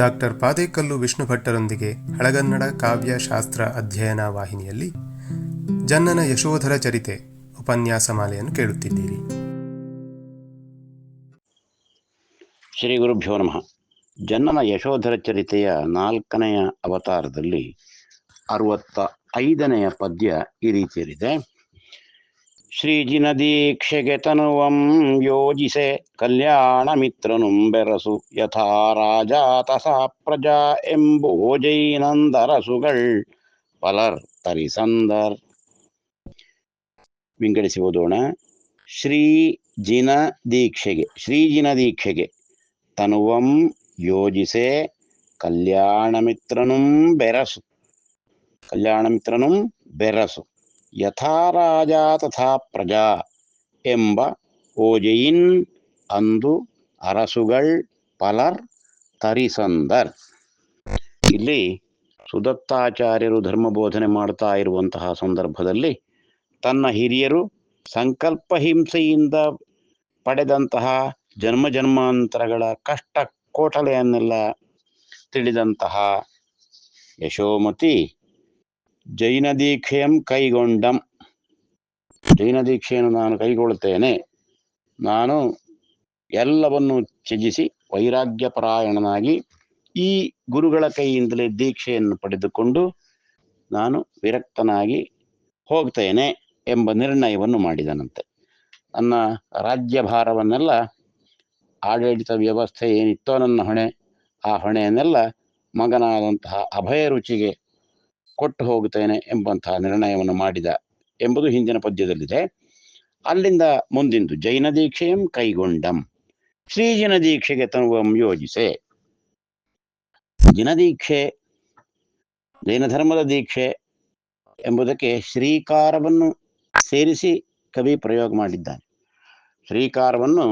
Doctor Padekallu Vishnu ಭಟ್ಟರೊಂದಿಗೆ ಹಳಗನ್ನಡ ಕಾವ್ಯ ಶಾಸ್ತ್ರ ಅಧ್ಯಯನ ವಾಹಿನಿಯಲ್ಲಿ ಜನ್ನನ ಯಶೋಧರ ಚರಿತೆ ಉಪನ್ಯಾಸ ಮಾಲೆಯನ್ನು ಕೇಳುತ್ತಿದ್ದೀರಿ. ಶ್ರೀ ಗುರುಭ್ಯೋ ನಮಃ. ಜನ್ನನ ಯಶೋಧರ ಚರಿತೆಯ ನಾಲ್ಕನೆಯ ಅವತಾರದಲ್ಲಿ ಅರವತ್ತ ಐದನೆಯ ಪದ್ಯ ಈ ರೀತಿಯಲ್ಲಿದೆ. ಶ್ರೀಜಿನ ದೀಕ್ಷೆಗೆ ತನುವಂ ಯೋಜಿಸೆ ಕಲ್ಯಾಣ ಮಿತ್ರನುಂ ಬೆರಸು ಯಥಾ ರಾಜ ತಸಾ ಪ್ರಜಾ ಎಂಬೋಜೈನಂದರಸುಗಳ್ ಪಲರ್ ತರಿಸಂದರ್ ವಿಂಗಡಿಸಿ ಓದೋಣ। ಶ್ರೀ ಜಿನ ದೀಕ್ಷೆಗೆ ಶ್ರೀಜಿನ ದೀಕ್ಷೆಗೆ ತನುವಂ ಯೋಜಿಸೆ ಕಲ್ಯಾಣ ಮಿತ್ರನುಂ ಬೆರಸು ಕಲ್ಯಾಣ ಮಿತ್ರನುಂ ಬೆರಸು ಯಥಾ ರಾಜ ತಥಾ ಪ್ರಜಾ ಎಂಬ ಓಜೆಯಿನ್ ಅಂದು ಅರಸುಗಳ್ ಪಲರ್ ತರಿಸಂದರ್. ಇಲ್ಲಿ ಸುದತ್ತಾಚಾರ್ಯರು ಧರ್ಮ ಬೋಧನೆ ಮಾಡ್ತಾ ಇರುವಂತಹ ಸಂದರ್ಭದಲ್ಲಿ ತನ್ನ ಹಿರಿಯರು ಸಂಕಲ್ಪ ಹಿಂಸೆಯಿಂದ ಪಡೆದಂತಹ ಜನ್ಮ ಜನ್ಮಾಂತರಗಳ ಕಷ್ಟ ಕೋಟಲೆಯನ್ನೆಲ್ಲ ತಿಳಿದಂತಹ ಯಶೋಮತಿ ಜೈನ ದೀಕ್ಷೆಯಂ ಕೈಗೊಂಡಂ. ಜೈನ ದೀಕ್ಷೆಯನ್ನು ನಾನು ಕೈಗೊಳ್ಳುತ್ತೇನೆ. ನಾನು ಎಲ್ಲವನ್ನು ತ್ಯಜಿಸಿ ವೈರಾಗ್ಯ ಪರಾಯಣನಾಗಿ ಈ ಗುರುಗಳ ಕೈಯಿಂದಲೇ ದೀಕ್ಷೆಯನ್ನು ಪಡೆದುಕೊಂಡು ನಾನು ವಿರಕ್ತನಾಗಿ ಹೋಗ್ತೇನೆ ಎಂಬ ನಿರ್ಣಯವನ್ನು ಮಾಡಿದನಂತೆ. ನನ್ನ ರಾಜ್ಯಭಾರವನ್ನೆಲ್ಲ ಆಡಳಿತ ವ್ಯವಸ್ಥೆ ಏನಿತ್ತೋ ನನ್ನ ಹೊಣೆ, ಆ ಹೊಣೆಯನ್ನೆಲ್ಲ ಮಗನಾದಂತಹ ಅಭಯ ರುಚಿಗೆ ಕೊಟ್ಟು ಹೋಗುತ್ತೇನೆ ಎಂಬಂತಹ ನಿರ್ಣಯವನ್ನು ಮಾಡಿದ ಎಂಬುದು ಹಿಂದಿನ ಪದ್ಯದಲ್ಲಿದೆ. ಅಲ್ಲಿಂದ ಮುಂದಿಂದು ಜೈನ ದೀಕ್ಷೆಯಂ ಕೈಗೊಂಡಂ. ಶ್ರೀಜಿನ ದೀಕ್ಷೆಗೆ ತನುವಂ ಯೋಜಿಸೆ. ಜಿನದೀಕ್ಷೆ ಜೈನ ಧರ್ಮದ ದೀಕ್ಷೆ ಎಂಬುದಕ್ಕೆ ಶ್ರೀಕಾರವನ್ನು ಸೇರಿಸಿ ಕವಿ ಪ್ರಯೋಗ ಮಾಡಿದ್ದಾನೆ. ಶ್ರೀಕಾರವನ್ನು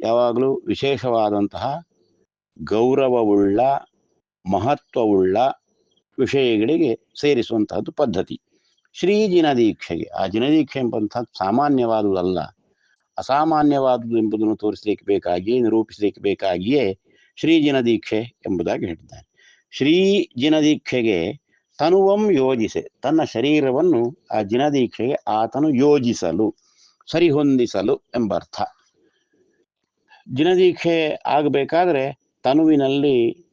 ಯಾವಾಗಲೂ ವಿಶೇಷವಾದಂತಹ ಗೌರವವುಳ್ಳ, ಮಹತ್ವವುಳ್ಳ ವಿಷಯಗಳಿಗೆ ಸೇರಿಸುವಂತಹದ್ದು ಪದ್ಧತಿ. ಶ್ರೀ ಜಿನದೀಕ್ಷೆಗೆ ಆ ಜಿನದೀಕ್ಷೆ ಎಂಬಂಥದ್ದು ಸಾಮಾನ್ಯವಾದುದಲ್ಲ. ಅಸಾಮಾನ್ಯವಾದುದು ಎಂಬುದನ್ನು ತೋರಿಸಲಿಕ್ಕೆ ಬೇಕಾಗಿಯೇ, ನಿರೂಪಿಸಲಿಕ್ಕೆ ಬೇಕಾಗಿಯೇ ಶ್ರೀ ಜಿನದೀಕ್ಷೆ ಎಂಬುದಾಗಿ ಹೇಳಿದ್ದಾರೆ. ಶ್ರೀ ಜಿನದೀಕ್ಷೆಗೆ ತನುವಂ ಯೋಜಿಸೆ, ತನ್ನ ಶರೀರವನ್ನು ಆ ಜಿನದೀಕ್ಷೆಗೆ ಆತನು ಯೋಜಿಸಲು, ಸರಿಹೊಂದಿಸಲು ಎಂಬರ್ಥ. ಜಿನದೀಕ್ಷೆ ಆಗಬೇಕಾದ್ರೆ ತನುವಿನಲ್ಲಿ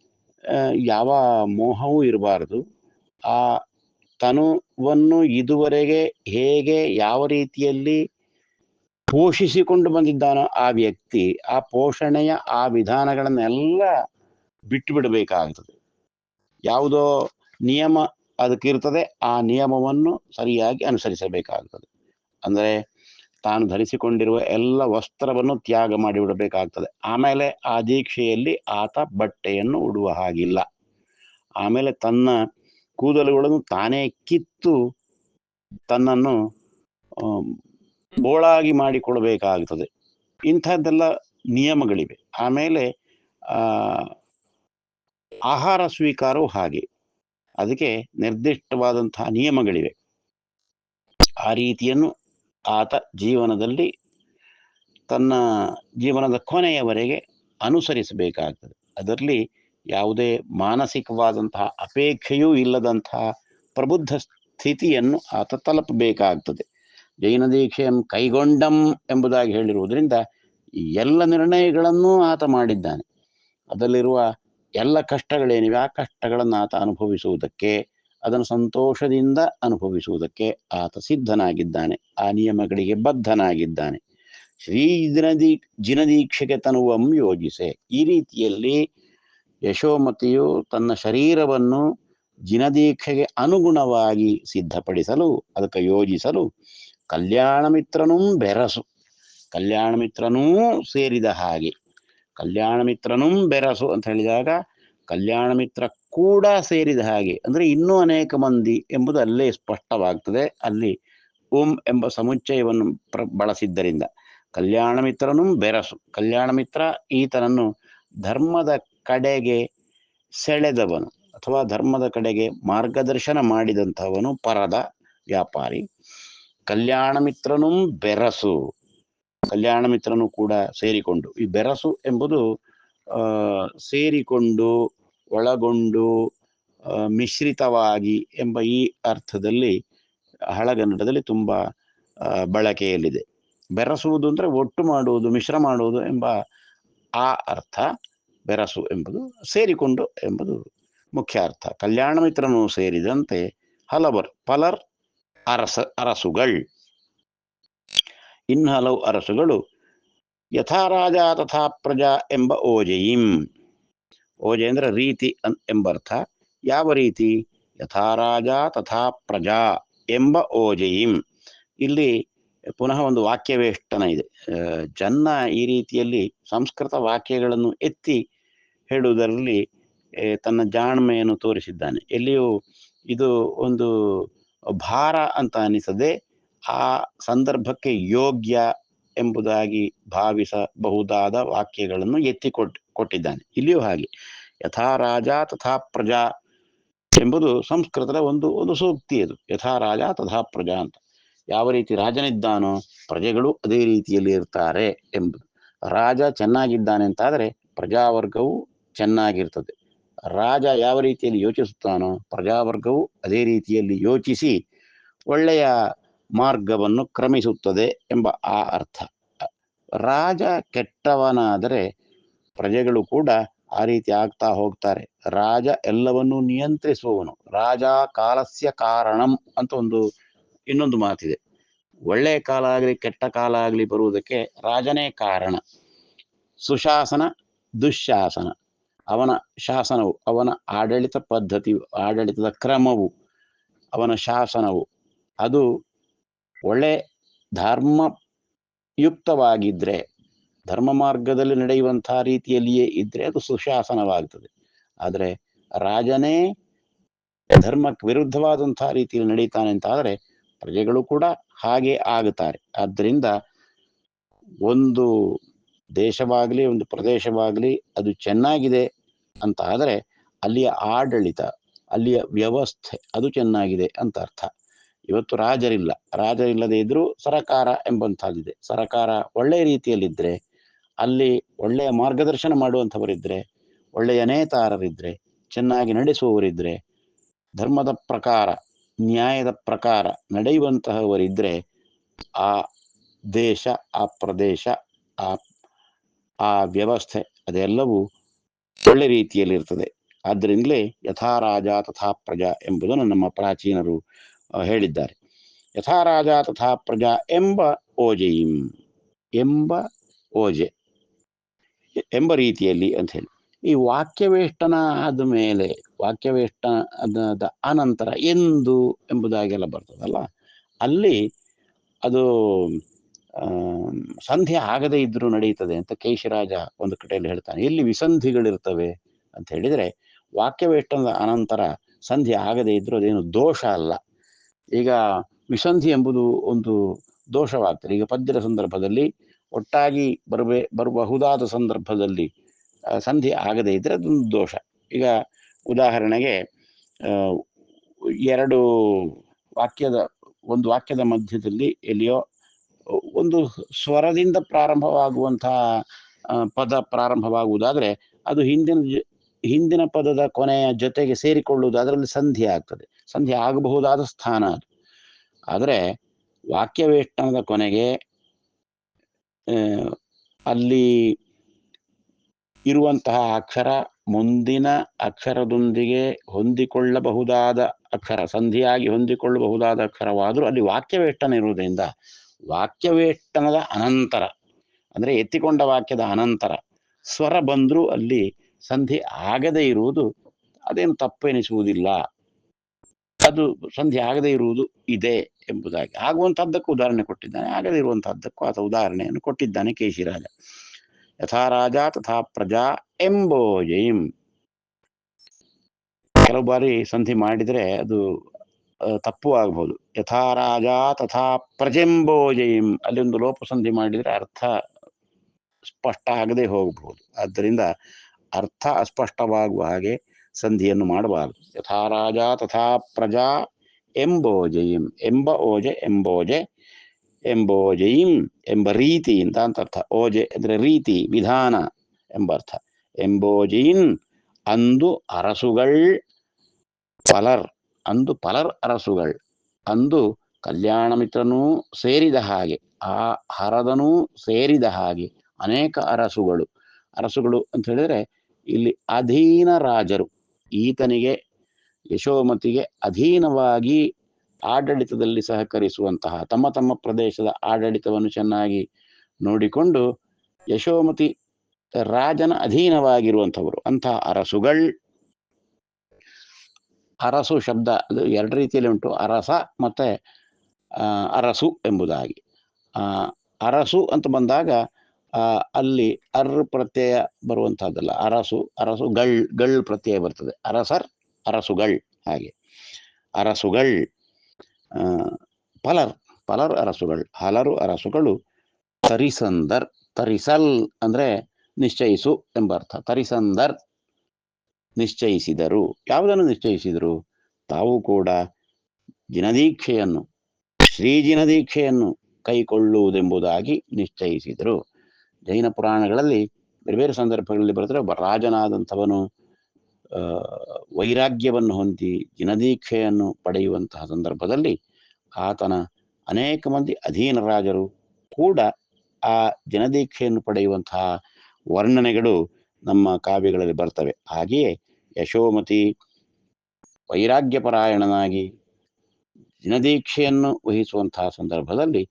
ಯಾವ ಮೋಹವೂ ಇರಬಾರದು. ಆ ತನುವನ್ನು ಇದುವರೆಗೆ ಹೇಗೆ ಯಾವ ರೀತಿಯಲ್ಲಿ ಪೋಷಿಸಿಕೊಂಡು ಬಂದಿದ್ದಾನೋ ಆ ವ್ಯಕ್ತಿ, ಆ ಪೋಷಣೆಯ ಆ ವಿಧಾನಗಳನ್ನೆಲ್ಲ ಬಿಟ್ಟು ಬಿಡಬೇಕಾಗ್ತದೆ. ಯಾವುದೋ ನಿಯಮ ಅದಕ್ಕಿರ್ತದೆ, ಆ ನಿಯಮವನ್ನು ಸರಿಯಾಗಿ ಅನುಸರಿಸಬೇಕಾಗ್ತದೆ. ಅಂದರೆ ತಾನು ಧರಿಸಿಕೊಂಡಿರುವ ಎಲ್ಲ ವಸ್ತ್ರವನ್ನು ತ್ಯಾಗ ಮಾಡಿಬಿಡಬೇಕಾಗ್ತದೆ. ಆಮೇಲೆ ಆ ದೀಕ್ಷೆಯಲ್ಲಿ ಆತ ಬಟ್ಟೆಯನ್ನು ಉಡುವ ಹಾಗಿಲ್ಲ. ಆಮೇಲೆ ತನ್ನ ಕೂದಲುಗಳನ್ನು ತಾನೇ ಕಿತ್ತು ತನ್ನನ್ನು ಬೋಳಾಗಿ ಮಾಡಿಕೊಡಬೇಕಾಗ್ತದೆ. ಇಂಥದ್ದೆಲ್ಲ ನಿಯಮಗಳಿವೆ. ಆಮೇಲೆ ಆಹಾರ ಸ್ವೀಕಾರವು ಹಾಗೆ. ಅದಕ್ಕೆ ನಿರ್ದಿಷ್ಟವಾದಂತಹ ನಿಯಮಗಳಿವೆ. ಆ ರೀತಿಯನ್ನು ಆತ ಜೀವನದಲ್ಲಿ ತನ್ನ ಜೀವನದ ಕೊನೆಯವರೆಗೆ ಅನುಸರಿಸಬೇಕಾಗ್ತದೆ. ಅದರಲ್ಲಿ ಯಾವುದೇ ಮಾನಸಿಕವಾದಂತಹ ಅಪೇಕ್ಷೆಯೂ ಇಲ್ಲದಂತಹ ಪ್ರಬುದ್ಧ ಸ್ಥಿತಿಯನ್ನು ಆತ ತಲುಪಬೇಕಾಗ್ತದೆ. ಜೈನ ದೀಕ್ಷೆಯಂ ಕೈಗೊಂಡಂ ಎಂಬುದಾಗಿ ಹೇಳಿರುವುದರಿಂದ ಎಲ್ಲ ನಿರ್ಣಯಗಳನ್ನೂ ಆತ ಮಾಡಿದ್ದಾನೆ. ಅದರಲ್ಲಿರುವ ಎಲ್ಲ ಕಷ್ಟಗಳೇನಿವೆ ಆ ಕಷ್ಟಗಳನ್ನು ಆತ ಅನುಭವಿಸುವುದಕ್ಕೆ ಅದನ್ನು ಸಂತೋಷದಿಂದ ಅನುಭವಿಸುವುದಕ್ಕೆ ಆತ ಸಿದ್ಧನಾಗಿದ್ದಾನೆ, ಆ ನಿಯಮಗಳಿಗೆ ಬದ್ಧನಾಗಿದ್ದಾನೆ. ಶ್ರೀ ದಿನದೀ ಜಿನದೀಕ್ಷೆಗೆ ತನುವಂ ಯೋಜಿಸೆ. ಈ ರೀತಿಯಲ್ಲಿ ಯಶೋಮತಿಯು ತನ್ನ ಶರೀರವನ್ನು ಜಿನದೀಕ್ಷೆಗೆ ಅನುಗುಣವಾಗಿ ಸಿದ್ಧಪಡಿಸಲು, ಅದಕ್ಕೆ ಯೋಜಿಸಲು ಕಲ್ಯಾಣ ಮಿತ್ರನೂ ಬೆರಸು. ಕಲ್ಯಾಣ ಮಿತ್ರನೂ ಸೇರಿದ ಹಾಗೆ. ಕಲ್ಯಾಣ ಮಿತ್ರನೂ ಬೆರಸು ಅಂತ ಹೇಳಿದಾಗ ಕಲ್ಯಾಣ ಮಿತ್ರ ಕೂಡ ಸೇರಿದ ಹಾಗೆ, ಅಂದ್ರೆ ಇನ್ನೂ ಅನೇಕ ಮಂದಿ ಎಂಬುದು ಅಲ್ಲೇ ಸ್ಪಷ್ಟವಾಗ್ತದೆ. ಅಲ್ಲಿ ಓಂ ಎಂಬ ಸಮುಚ್ಚಯವನ್ನು ಪ್ರ, ಬಳಸಿದ್ದರಿಂದ ಕಲ್ಯಾಣ ಮಿತ್ರನು ಬೆರಸು. ಕಲ್ಯಾಣ ಮಿತ್ರ ಈತನನ್ನು ಧರ್ಮದ ಕಡೆಗೆ ಸೆಳೆದವನು ಅಥವಾ ಧರ್ಮದ ಕಡೆಗೆ ಮಾರ್ಗದರ್ಶನ ಮಾಡಿದಂಥವನು ಪರದ ವ್ಯಾಪಾರಿ. ಕಲ್ಯಾಣ ಮಿತ್ರನು ಬೆರಸು. ಕಲ್ಯಾಣ ಮಿತ್ರನು ಕೂಡ ಸೇರಿಕೊಂಡು. ಈ ಬೆರಸು ಎಂಬುದು ಸೇರಿಕೊಂಡು ಒಳಗೊಂಡು ಮಿಶ್ರಿತವಾಗಿ ಎಂಬ ಈ ಅರ್ಥದಲ್ಲಿ ಹಳಗನ್ನಡದಲ್ಲಿ ತುಂಬ ಬಳಕೆಯಲ್ಲಿದೆ. ಬೆರಸುವುದು ಅಂದರೆ ಒಟ್ಟು ಮಾಡುವುದು, ಮಿಶ್ರ ಮಾಡುವುದು ಎಂಬ ಆ ಅರ್ಥ, ಬೆರಸು ಎಂಬುದು ಸೇರಿಕೊಂಡು ಎಂಬುದು ಮುಖ್ಯ ಅರ್ಥ. ಕಲ್ಯಾಣ ಮಿತ್ರನು ಸೇರಿದಂತೆ ಹಲವರು, ಪಲರ್ ಅರಸ, ಅರಸುಗಳ್. ಇನ್ನು ಹಲವು ಅರಸುಗಳು ಯಥಾ ರಾಜ ತಥಾ ಪ್ರಜಾ ಎಂಬ ಓಜೆಯಿಂ. ಓಜೆ ಅಂದ್ರೆ ರೀತಿ ಅನ್ ಎಂಬರ್ಥ, ಯಾವ ರೀತಿ? ಯಥಾ ರಾಜ ತಥಾ ಪ್ರಜಾ ಎಂಬ ಓಜೆಯಿಂ. ಇಲ್ಲಿ ಪುನಃ ಒಂದು ವಾಕ್ಯವೇಷ್ಟನ ಇದೆ. ಜನ್ನ ಈ ರೀತಿಯಲ್ಲಿ ಸಂಸ್ಕೃತ ವಾಕ್ಯಗಳನ್ನು ಎತ್ತಿ ಹೇಳುವುದರಲ್ಲಿ ತನ್ನ ಜಾಣ್ಮೆಯನ್ನು ತೋರಿಸಿದ್ದಾನೆ. ಎಲ್ಲಿಯೂ ಇದು ಒಂದು ಭಾರ ಅಂತ ಅನಿಸದೆ, ಆ ಸಂದರ್ಭಕ್ಕೆ ಯೋಗ್ಯ ಎಂಬುದಾಗಿ ಭಾವಿಸಬಹುದಾದ ವಾಕ್ಯಗಳನ್ನು ಎತ್ತಿ ಕೊಟ್ ಕೊಟ್ಟಿದ್ದಾನೆ. ಇಲ್ಲಿಯೂ ಹಾಗೆ. ಯಥಾ ರಾಜ ತಥಾ ಪ್ರಜಾ ಎಂಬುದು ಸಂಸ್ಕೃತದ ಒಂದು ಒಂದು ಸೂಕ್ತಿ ಅದು. ಯಥಾ ರಾಜ ತಥಾ ಪ್ರಜಾ ಅಂತ. ಯಾವ ರೀತಿ ರಾಜನಿದ್ದಾನೋ ಪ್ರಜೆಗಳು ಅದೇ ರೀತಿಯಲ್ಲಿ ಇರ್ತಾರೆ ಎಂಬುದು. ರಾಜ ಚೆನ್ನಾಗಿದ್ದಾನೆ ಅಂತಾದರೆ ಪ್ರಜಾವರ್ಗವು ಚೆನ್ನಾಗಿರ್ತದೆ. ರಾಜ ಯಾವ ರೀತಿಯಲ್ಲಿ ಯೋಚಿಸುತ್ತಾನೋ ಪ್ರಜಾವರ್ಗವು ಅದೇ ರೀತಿಯಲ್ಲಿ ಯೋಚಿಸಿ ಒಳ್ಳೆಯ ಮಾರ್ಗವನ್ನು ಕ್ರಮಿಸುತ್ತದೆ ಎಂಬ ಆ ಅರ್ಥ. ರಾಜ ಕೆಟ್ಟವನಾದರೆ ಪ್ರಜೆಗಳು ಕೂಡ ಆ ರೀತಿ ಆಗ್ತಾ ಹೋಗ್ತಾರೆ. ರಾಜ ಎಲ್ಲವನ್ನೂ ನಿಯಂತ್ರಿಸುವವನು. ರಾಜ ಕಾಲಸ್ಯ ಕಾರಣಂ ಅಂತ ಒಂದು ಇನ್ನೊಂದು ಮಾತಿದೆ. ಒಳ್ಳೆಯ ಕಾಲ ಆಗಲಿ, ಕೆಟ್ಟ ಕಾಲ ಆಗಲಿ ಬರುವುದಕ್ಕೆ ರಾಜನೇ ಕಾರಣ. ಸುಶಾಸನ ದುಶಾಸನ ಅವನ ಶಾಸನವು, ಅವನ ಆಡಳಿತ ಪದ್ಧತಿ, ಆಡಳಿತದ ಕ್ರಮವು, ಅವನ ಶಾಸನವು. ಅದು ಒಳ್ಳೆ ಧರ್ಮಯುಕ್ತವಾಗಿದ್ದರೆ ಧರ್ಮ ಮಾರ್ಗದಲ್ಲಿ ನಡೆಯುವಂತಹ ರೀತಿಯಲ್ಲಿಯೇ ಇದ್ರೆ ಅದು ಸುಶಾಸನವಾಗ್ತದೆ. ಆದರೆ ರಾಜನೇ ಧರ್ಮಕ್ಕೆ ವಿರುದ್ಧವಾದಂತಹ ರೀತಿಯಲ್ಲಿ ನಡೀತಾನೆ ಅಂತ ಆದರೆ ಪ್ರಜೆಗಳು ಕೂಡ ಹಾಗೆ ಆಗುತ್ತಾರೆ ಆದ್ದರಿಂದ ಒಂದು ದೇಶವಾಗಲಿ, ಒಂದು ಪ್ರದೇಶವಾಗಲಿ ಅದು ಚೆನ್ನಾಗಿದೆ ಅಂತ ಆದರೆ ಅಲ್ಲಿಯ ಆಡಳಿತ, ಅಲ್ಲಿಯ ವ್ಯವಸ್ಥೆ ಅದು ಚೆನ್ನಾಗಿದೆ ಅಂತ ಅರ್ಥ. ಇವತ್ತು ರಾಜರಿಲ್ಲ. ರಾಜರಿಲ್ಲದೆ ಇದ್ರೂ ಸರಕಾರ ಎಂಬಂಥದ್ದಿದೆ. ಸರಕಾರ ಒಳ್ಳೆಯ ರೀತಿಯಲ್ಲಿದ್ದರೆ ಅಲ್ಲಿ ಒಳ್ಳೆಯ ಮಾರ್ಗದರ್ಶನ ಮಾಡುವಂಥವರಿದ್ದರೆ ಒಳ್ಳೆಯ ನೇತಾರರಿದ್ದರೆ ಚೆನ್ನಾಗಿ ನಡೆಸುವವರಿದ್ದರೆ ಧರ್ಮದ ಪ್ರಕಾರ, ನ್ಯಾಯದ ಪ್ರಕಾರ ನಡೆಯುವಂತಹವರಿದ್ದರೆ ಆ ದೇಶ, ಆ ಪ್ರದೇಶ, ಆ ಆ ವ್ಯವಸ್ಥೆ ಅದೆಲ್ಲವೂ ಒಳ್ಳೆ ರೀತಿಯಲ್ಲಿರ್ತದೆ. ಆದ್ದರಿಂದಲೇ ಯಥಾ ರಾಜ ತಥಾ ಪ್ರಜಾ ಎಂಬುದನ್ನು ನಮ್ಮ ಪ್ರಾಚೀನರು ಹೇಳಿದ್ದಾರೆ. ಯಥಾ ರಾಜ ತಥಾ ಪ್ರಜಾ ಎಂಬ ಓಜೆಯಿಂ, ಎಂಬ ಓಜೆ. ಎಂಬ ರೀತಿಯಲ್ಲಿ ಅಂತ ಹೇಳಿ. ಈ ವಾಕ್ಯವೇಷ್ಟನ ಆದ ಮೇಲೆ ವಾಕ್ಯವೇಷ್ಟನದ ಅನಂತರ ಎಂದು ಎಂಬುದಾಗೆಲ್ಲ ಬರ್ತದಲ್ಲ, ಅಲ್ಲಿ ಅದು ಸಂಧಿ ಆಗದೇ ಇದ್ರೂ ನಡೆಯುತ್ತದೆ ಅಂತ ಕೇಶಿರಾಜ ಒಂದು ಕಡೆಯಲ್ಲಿ ಹೇಳ್ತಾನೆ. ಎಲ್ಲಿ ವಿಸಂಧಿಗಳಿರ್ತವೆ ಅಂತ ಹೇಳಿದರೆ ವಾಕ್ಯವೇಷ್ಟನದ ಅನಂತರ ಸಂಧಿ ಆಗದೇ ಇದ್ರೂ ಅದೇನು ದೋಷ ಅಲ್ಲ. ಈಗ ವಿಸಂಧಿ ಎಂಬುದು ಒಂದು ದೋಷವಾಗ್ತದೆ. ಈಗ ಪದ್ಯದ ಸಂದರ್ಭದಲ್ಲಿ ಒಟ್ಟಾಗಿ ಬರಬೇ, ಬರಬಹುದಾದ ಸಂದರ್ಭದಲ್ಲಿ ಸಂಧಿ ಆಗದೇ ಇದ್ದರೆ ಅದೊಂದು ದೋಷ. ಈಗ ಉದಾಹರಣೆಗೆ ಎರಡು ವಾಕ್ಯದ, ಒಂದು ವಾಕ್ಯದ ಮಧ್ಯದಲ್ಲಿ ಎಲ್ಲಿಯೋ ಒಂದು ಸ್ವರದಿಂದ ಪ್ರಾರಂಭವಾಗುವಂತಹ ಪದ ಪ್ರಾರಂಭವಾಗುವುದಾದರೆ, ಅದು ಹಿಂದಿನ ಹಿಂದಿನ ಪದದ ಕೊನೆಯ ಜೊತೆಗೆ ಸೇರಿಕೊಳ್ಳುವುದು, ಅದರಲ್ಲಿ ಸಂಧಿ ಆಗ್ತದೆ. ಸಂಧಿ ಆಗಬಹುದಾದ ಸ್ಥಾನ ಅದು. ಆದರೆ ವಾಕ್ಯವೇಷ್ಟನದ ಕೊನೆಗೆ ಅಲ್ಲಿ ಇರುವಂತಹ ಅಕ್ಷರ ಮುಂದಿನ ಅಕ್ಷರದೊಂದಿಗೆ ಹೊಂದಿಕೊಳ್ಳಬಹುದಾದ ಅಕ್ಷರ, ಸಂಧಿಯಾಗಿ ಹೊಂದಿಕೊಳ್ಳಬಹುದಾದ ಅಕ್ಷರವಾದರೂ ಅಲ್ಲಿ ವಾಕ್ಯವೇಷ್ಟನ ಇರುವುದರಿಂದ ವಾಕ್ಯವೇಷ್ಟನದ ಅನಂತರ, ಅಂದರೆ ಎತ್ತಿಕೊಂಡ ವಾಕ್ಯದ ಅನಂತರ ಸ್ವರ ಬಂದರೂ ಅಲ್ಲಿ ಸಂಧಿ ಆಗದೇ ಇರುವುದು ಅದೇನು ತಪ್ಪೆನಿಸುವುದಿಲ್ಲ ಅದು ಸಂಧಿ ಆಗದೇ ಇರುವುದು ಇದೆ ಎಂಬುದಾಗಿ. ಆಗುವಂತಹದ್ದಕ್ಕೂ ಉದಾಹರಣೆ ಕೊಟ್ಟಿದ್ದಾನೆ, ಆಗದೇ ಇರುವಂತಹದ್ದಕ್ಕೂ ಆತ ಉದಾಹರಣೆಯನ್ನು ಕೊಟ್ಟಿದ್ದಾನೆ ಕೇಶಿರಾಜ ಯಥಾ ರಾಜ ತಥಾ ಪ್ರಜಾ ಎಂಬೋಜಯಿಂ ಕೆಲವು ಬಾರಿ ಸಂಧಿ ಮಾಡಿದರೆ ಅದು ತಪ್ಪು ಆಗಬಹುದು ಯಥಾ ರಾಜ ತಥಾ ಪ್ರಜೆಂಬೋಜಯಿಂ ಅಲ್ಲಿ ಒಂದು ಲೋಪ ಸಂಧಿ ಮಾಡಿದರೆ ಅರ್ಥ ಸ್ಪಷ್ಟ ಆಗದೆ ಹೋಗಬಹುದು ಆದ್ದರಿಂದ ಅರ್ಥ ಅಸ್ಪಷ್ಟವಾಗುವ ಹಾಗೆ ಸಂಧಿಯನ್ನು ಮಾಡಬಾರದು. ಯಥಾ ರಾಜ ತಥಾ ಪ್ರಜಾ ಎಂಬೋಜಯಿಂ. ಎಂಬ ಓಜೆ, ಎಂಬೋಜೆ, ಎಂಬೋಜಯಿಂ ಎಂಬ ರೀತಿ ಅಂತ ಅರ್ಥ. ಓಜೆ ಅಂದ್ರೆ ರೀತಿ, ವಿಧಾನ ಎಂಬ ಅರ್ಥ. ಎಂಬೋಜಯಿನ್ ಅಂದು ಅರಸುಗಳ್, ಪಲರ್ ಅಂದು ಪಲರ್ ಅರಸುಗಳ್. ಅಂದು ಕಲ್ಯಾಣ ಮಿತ್ರನೂ ಸೇರಿದ ಹಾಗೆ, ಆ ಹರದನೂ ಸೇರಿದ ಹಾಗೆ ಅನೇಕ ಅರಸುಗಳು. ಅರಸುಗಳು ಅಂತ ಹೇಳಿದ್ರೆ ಇಲ್ಲಿ ಅಧೀನ ರಾಜರು. ಈತನಿಗೆ, ಯಶೋಮತಿಗೆ ಅಧೀನವಾಗಿ ಆಡಳಿತದಲ್ಲಿ ಸಹಕರಿಸುವಂತಹ, ತಮ್ಮ ತಮ್ಮ ಪ್ರದೇಶದ ಆಡಳಿತವನ್ನು ಚೆನ್ನಾಗಿ ನೋಡಿಕೊಂಡು ಯಶೋಮತಿ ರಾಜನ ಅಧೀನವಾಗಿರುವಂಥವರು ಅಂತಹ ಅರಸುಗಳ್. ಅರಸು ಶಬ್ದ, ಅದು ಎರಡು ರೀತಿಯಲ್ಲಿ ಉಂಟು, ಅರಸ ಮತ್ತೆ ಅರಸು ಎಂಬುದಾಗಿ. ಅರಸು ಅಂತ ಬಂದಾಗ ಅಲ್ಲಿ ಅರ್ ಪ್ರತ್ಯಯ ಬರುವಂತಹದ್ದಲ್ಲ. ಅರಸು ಅರಸು ಗಳ್ ಗಳ್ ಪ್ರತ್ಯಯ ಬರ್ತದೆ. ಅರಸರ್ ಅರಸುಗಳ್ ಹಾಗೆ. ಅರಸುಗಳ್ ಆ, ಪಲರ್ ಪಲರ್ ಅರಸುಗಳ್ ಹಲರು ಅರಸುಗಳು ತರಿಸಂದರ್ ತರಿಸಲ್ ಅಂದ್ರೆ ನಿಶ್ಚಯಿಸು ಎಂಬ ಅರ್ಥ. ತರಿಸಂದರ್ ನಿಶ್ಚಯಿಸಿದರು. ಯಾವುದನ್ನು ನಿಶ್ಚಯಿಸಿದರು? ತಾವು ಕೂಡ ಜಿನದೀಕ್ಷೆಯನ್ನು ಶ್ರೀಜಿನದೀಕ್ಷೆಯನ್ನು ಕೈಕೊಳ್ಳುವುದೆಂಬುದಾಗಿ ನಿಶ್ಚಯಿಸಿದರು. ಜೈನ ಪುರಾಣಗಳಲ್ಲಿ ಬೇರೆ ಬೇರೆ ಸಂದರ್ಭಗಳಲ್ಲಿ ಬರೆದರೆ ಒಬ್ಬ ರಾಜನಾದಂಥವನು ವೈರಾಗ್ಯವನ್ನು ಹೊಂದಿ ದಿನದೀಕ್ಷೆಯನ್ನು ಪಡೆಯುವಂತಹ ಸಂದರ್ಭದಲ್ಲಿ ಆತನ ಅನೇಕ ಮಂದಿ ಅಧೀನ ರಾಜರು ಕೂಡ ಆ ದಿನದೀಕ್ಷೆಯನ್ನು ಪಡೆಯುವಂತಹ ವರ್ಣನೆಗಳು ನಮ್ಮ ಕಾವ್ಯಗಳಲ್ಲಿ ಬರ್ತವೆ. ಹಾಗೆಯೇ ಯಶೋಮತಿ ವೈರಾಗ್ಯಪರಾಯಣನಾಗಿ ದಿನದೀಕ್ಷೆಯನ್ನು ವಹಿಸುವಂತಹ ಸಂದರ್ಭದಲ್ಲಿ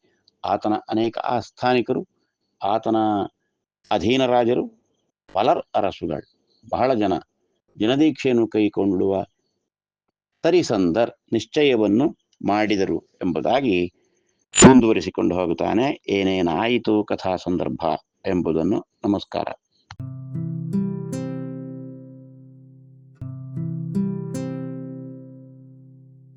ಆತನ ಅನೇಕ ಆಸ್ಥಾನಿಕರು ಆತನ ಅಧೀನ ರಾಜರು ಪಲರ್ ಅರಸುಗಳು. ಬಹಳ ಜನ. ದಿನದೀಕ್ಷೆಯನ್ನು ಕೈಕೊಂಡುವ ತರಿಸಂದರ್ ನಿಶ್ಚಯವನ್ನು ಮಾಡಿದರು ಎಂಬುದಾಗಿ ಮುಂದುವರಿಸಿಕೊಂಡು ಹೋಗುತ್ತಾನೆ. ಏನೇನಾಯಿತು ಕಥಾ ಸಂದರ್ಭ ಎಂಬುದನ್ನು ನಮಸ್ಕಾರ.